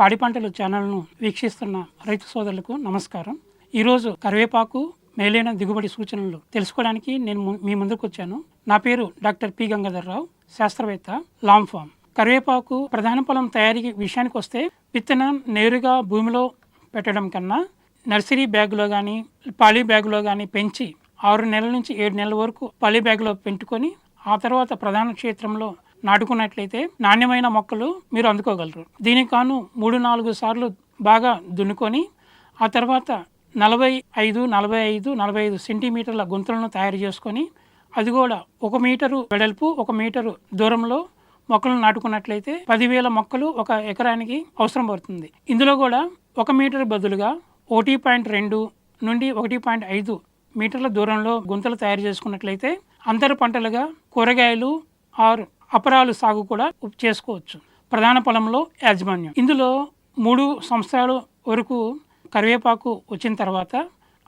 పాడి పంటలు ఛానల్ను వీక్షిస్తున్న రైతు సోదరులకు నమస్కారం. ఈరోజు కరివేపాకు మేలైన దిగుబడి సూచనలు తెలుసుకోవడానికి నేను మీ ముందుకు వచ్చాను. నా పేరు డాక్టర్ పి గంగాధర్రావు శాస్త్రవేత్త లాంగ్ ఫామ్. కరివేపాకు ప్రధాన పొలం తయారీ విషయానికి వస్తే విత్తనం నేరుగా భూమిలో పెట్టడం కన్నా నర్సరీ బ్యాగులో కానీ పాలీ బ్యాగులో కానీ పెంచి ఆరు నెలల నుంచి ఏడు నెలల వరకు పాలీ బ్యాగులో పెంచుకొని ఆ తర్వాత ప్రధాన క్షేత్రంలో నాటుకున్నట్లయితే నాణ్యమైన మొక్కలు మీరు అందుకోగలరు. దీనికి కాను మూడు నాలుగు సార్లు బాగా దున్నుకొని ఆ తర్వాత నలభై ఐదు నలభై ఐదు నలభై ఐదు సెంటీమీటర్ల గుంతలను తయారు చేసుకొని అది కూడా ఒక మీటరు వెడల్పు ఒక మీటరు దూరంలో మొక్కలను నాటుకున్నట్లయితే పదివేల మొక్కలు ఒక ఎకరానికి అవసరం పడుతుంది. ఇందులో కూడా ఒక మీటర్ బదులుగా ఒకటి పాయింట్ రెండు నుండి ఒకటి పాయింట్ ఐదు మీటర్ల దూరంలో గుంతలు తయారు చేసుకున్నట్లయితే అంతర పంటలుగా కూరగాయలు ఆరు అపరాలు సాగు కూడా చేసుకోవచ్చు. ప్రధాన పొలంలో యాజమాన్యం. ఇందులో మూడు సంవత్సరాల వరకు కరివేపాకు వచ్చిన తర్వాత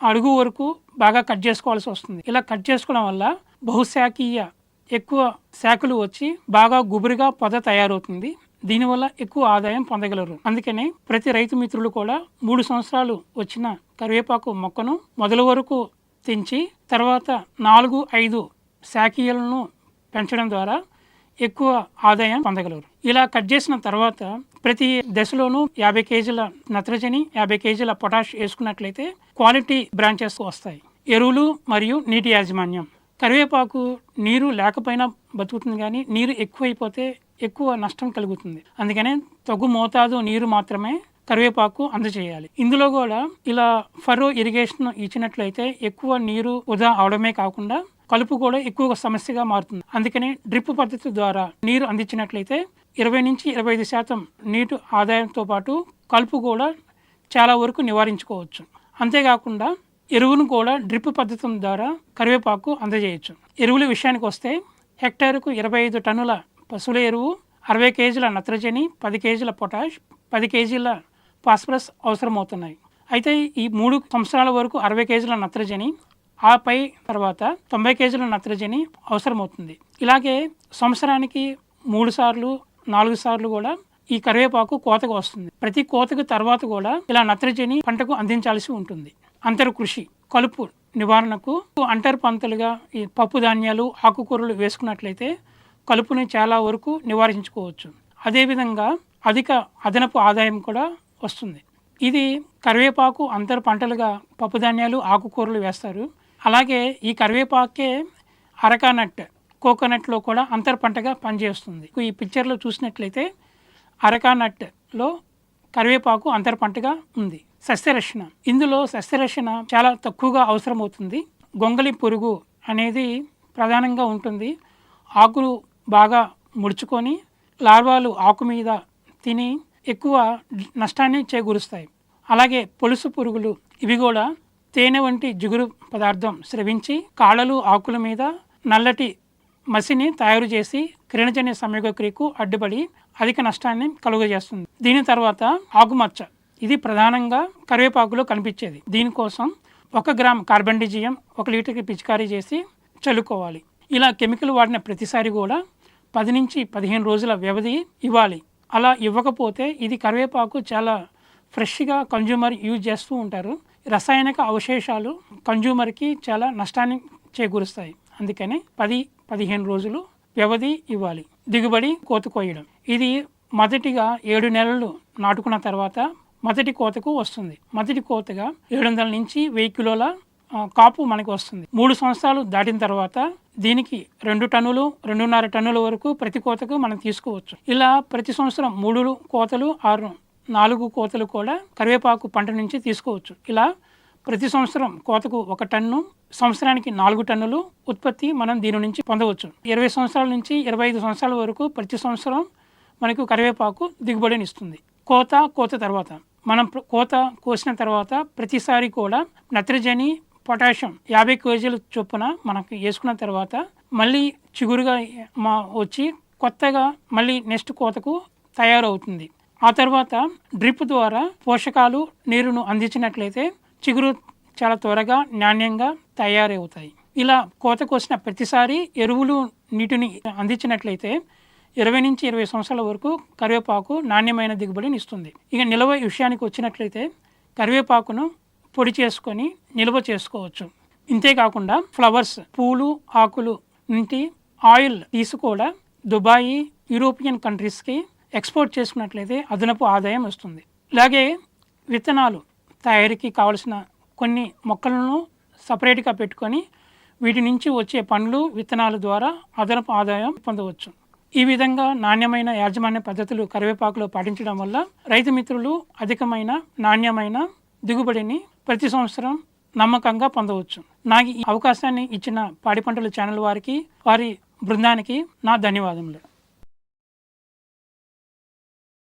అడుగు వరకు బాగా కట్ చేసుకోవాల్సి వస్తుంది. ఇలా కట్ చేసుకోవడం వల్ల బహుశాఖీయ ఎక్కువ శాఖలు వచ్చి బాగా గుబురుగా పొద తయారవుతుంది. దీనివల్ల ఎక్కువ ఆదాయం పొందగలరు. అందుకనే ప్రతి రైతు మిత్రులు కూడా మూడు సంవత్సరాలు వచ్చిన కరివేపాకు మొక్కను మొదలు వరకు తెంచి తర్వాత నాలుగు ఐదు శాఖీయులను పెంచడం ద్వారా ఎక్కువ ఆదాయం పొందగలరు. ఇలా కట్ చేసిన తర్వాత ప్రతి దశలోనూ యాభై కేజీల నత్రజని యాభై కేజీల పొటాష్ వేసుకున్నట్లయితే క్వాలిటీ బ్రాంచెస్ వస్తాయి. ఎరువులు మరియు నీటి యాజమాన్యం. కరివేపాకు నీరు లేకపోయినా బతుకుతుంది కానీ నీరు ఎక్కువైపోతే ఎక్కువ నష్టం కలుగుతుంది. అందుకనే తగు మోతాదు నీరు మాత్రమే కరివేపాకు అందజేయాలి. ఇందులో కూడా ఇలా ఫరో ఇరిగేషన్ ఇచ్చినట్లయితే ఎక్కువ నీరు వృధా అవడమే కాకుండా కలుపు కూడా ఎక్కువ సమస్యగా మారుతుంది. అందుకని డ్రిప్ పద్ధతి ద్వారా నీరు అందించినట్లయితే ఇరవై నుంచి ఇరవై ఐదు శాతం నీటి ఆదాయంతో పాటు కలుపు కూడా చాలా వరకు నివారించుకోవచ్చు. అంతేకాకుండా ఎరువును కూడా డ్రిప్ పద్ధతి ద్వారా కరివేపాకు అందజేయచ్చు. ఎరువుల విషయానికి వస్తే హెక్టార్కు ఇరవై ఐదు టన్నుల పశువుల ఎరువు అరవై కేజీల నత్రజని పది కేజీల పొటాష్ పది కేజీల ఫాస్ఫరస్ అవసరమవుతున్నాయి. అయితే ఈ మూడు సంవత్సరాల వరకు అరవై కేజీల నత్రజని ఆ పై తర్వాత తొంభై కేజీల నత్రజని అవసరమవుతుంది. ఇలాగే సంవత్సరానికి మూడు సార్లు నాలుగు సార్లు కూడా ఈ కరివేపాకు కోతకు వస్తుంది. ప్రతి కోతకు తర్వాత కూడా ఇలా నత్రజని పంటకు అందించాల్సి ఉంటుంది. అంతర కృషి కలుపు నివారణకు అంటర్ పంతలుగా ఈ పప్పు ధాన్యాలు ఆకుకూరలు వేసుకున్నట్లయితే కలుపుని చాలా వరకు నివారించుకోవచ్చు. అదేవిధంగా అధిక అదనపు ఆదాయం కూడా వస్తుంది. ఇది కరివేపాకు అంతర పంటలుగా పప్పు ధాన్యాలు ఆకుకూరలు వేస్తారు. అలాగే ఈ కరివేపాకే అరకానట్ కోకోనట్లో కూడా అంతర పంటగా పనిచేస్తుంది. ఈ పిక్చర్లో చూసినట్లయితే అరకానట్లో కరివేపాకు అంతర పంటగా ఉంది. సస్యరక్షణ. ఇందులో సస్యరక్షణ చాలా తక్కువగా అవసరమవుతుంది. గొంగలి పురుగు అనేది ప్రధానంగా ఉంటుంది. ఆకులు బాగా ముడుచుకొని లార్వాలు ఆకు మీద తిని ఎక్కువ నష్టాన్ని చేకూరుస్తాయి. అలాగే పొలుసు పురుగులు ఇవి కూడా తేనె వంటి జిగురు పదార్థం స్రవించి కాళ్ళలు ఆకుల మీద నల్లటి మసిని తయారు చేసి కిరణజన్య సంయోగక్రియకు అడ్డుపడి అధిక నష్టాన్ని కలుగజేస్తుంది. దీని తర్వాత ఆకుమచ్చ ఇది ప్రధానంగా కరివేపాకులో కనిపించేది. దీనికోసం ఒక గ్రామ్ కార్బండిజియం ఒక లీటర్కి పిచికారీ చేసి చల్లుకోవాలి. ఇలా కెమికల్ వాడిన ప్రతిసారి కూడా పది నుంచి పదిహేను రోజుల వ్యవధి ఇవ్వాలి. అలా ఇవ్వకపోతే ఇది కరివేపాకు చాలా ఫ్రెష్గా కన్జ్యూమర్ యూజ్ చేస్తూ ఉంటారు. రసాయనిక అవశేషాలు కన్జ్యూమర్కి చాలా నష్టాన్ని చేకూరుస్తాయి. అందుకని పది పదిహేను రోజులు వ్యవధి ఇవ్వాలి. దిగుబడి కోత కోయడం. ఇది మొదటిగా ఏడు నెలలు నాటుకున్న తర్వాత మొదటి కోతకు వస్తుంది. మొదటి కోతగా ఏడు వందల నుంచి వెయ్యి కిలోల కాపు మనకు వస్తుంది. మూడు సంవత్సరాలు దాటిన తర్వాత దీనికి రెండు టన్నులు రెండున్నర టన్నుల వరకు ప్రతి కోతకు మనం తీసుకోవచ్చు. ఇలా ప్రతి సంవత్సరం మూడు కోతలు ఆరు నాలుగు కోతలు కూడా కరివేపాకు పంట నుంచి తీసుకోవచ్చు. ఇలా ప్రతి సంవత్సరం కోతకు ఒక టన్ను సంవత్సరానికి నాలుగు టన్నులు ఉత్పత్తి మనం దీని నుంచి పొందవచ్చు. ఇరవై సంవత్సరాల నుంచి ఇరవై ఐదు సంవత్సరాల వరకు ప్రతి సంవత్సరం మనకు కరివేపాకు దిగుబడిని ఇస్తుంది. కోత కోత తర్వాత మనం కోత కోసిన తర్వాత ప్రతిసారి కూడా నత్రజని పొటాషియం యాభై కేజీల చొప్పున మనకు వేసుకున్న తర్వాత మళ్ళీ చిగురుగా మా వచ్చి కొత్తగా మళ్ళీ నెక్స్ట్ కోతకు తయారవుతుంది. ఆ తర్వాత డ్రిప్ ద్వారా పోషకాలు నీరును అందించినట్లయితే చిగురు చాలా త్వరగా నాణ్యంగా తయారవుతాయి. ఇలా కోత కోసిన ప్రతిసారి ఎరువులు నీటిని అందించినట్లయితే ఇరవై నుంచి ఇరవై సంవత్సరాల వరకు కరివేపాకు నాణ్యమైన దిగుబడిని ఇస్తుంది. ఇక నిల్వ విషయానికి వచ్చినట్లయితే కరివేపాకును పొడి చేసుకొని నిల్వ చేసుకోవచ్చు. ఇంతేకాకుండా ఫ్లవర్స్ పూలు ఆకులు నుండి ఆయిల్ తీసి కూడా దుబాయ్ యూరోపియన్ కంట్రీస్కి ఎక్స్పోర్ట్ చేసుకున్నట్లయితే అదనపు ఆదాయం వస్తుంది. అలాగే విత్తనాలు తయారీకి కావలసిన కొన్ని మొక్కలను సపరేట్గా పెట్టుకొని వీటి నుంచి వచ్చే పండ్లు విత్తనాల ద్వారా అదనపు ఆదాయం పొందవచ్చు. ఈ విధంగా నాణ్యమైన యాజమాన్య పద్ధతులు కరివేపాకులో పాటించడం వల్ల రైతు మిత్రులు అధికమైన నాణ్యమైన దిగుబడిని ప్రతి సంవత్సరం నమ్మకంగా పొందవచ్చు. నాకు ఈ అవకాశాన్ని ఇచ్చిన పాడి పంటల ఛానల్ వారికి వారి బృందానికి నా ధన్యవాదములు.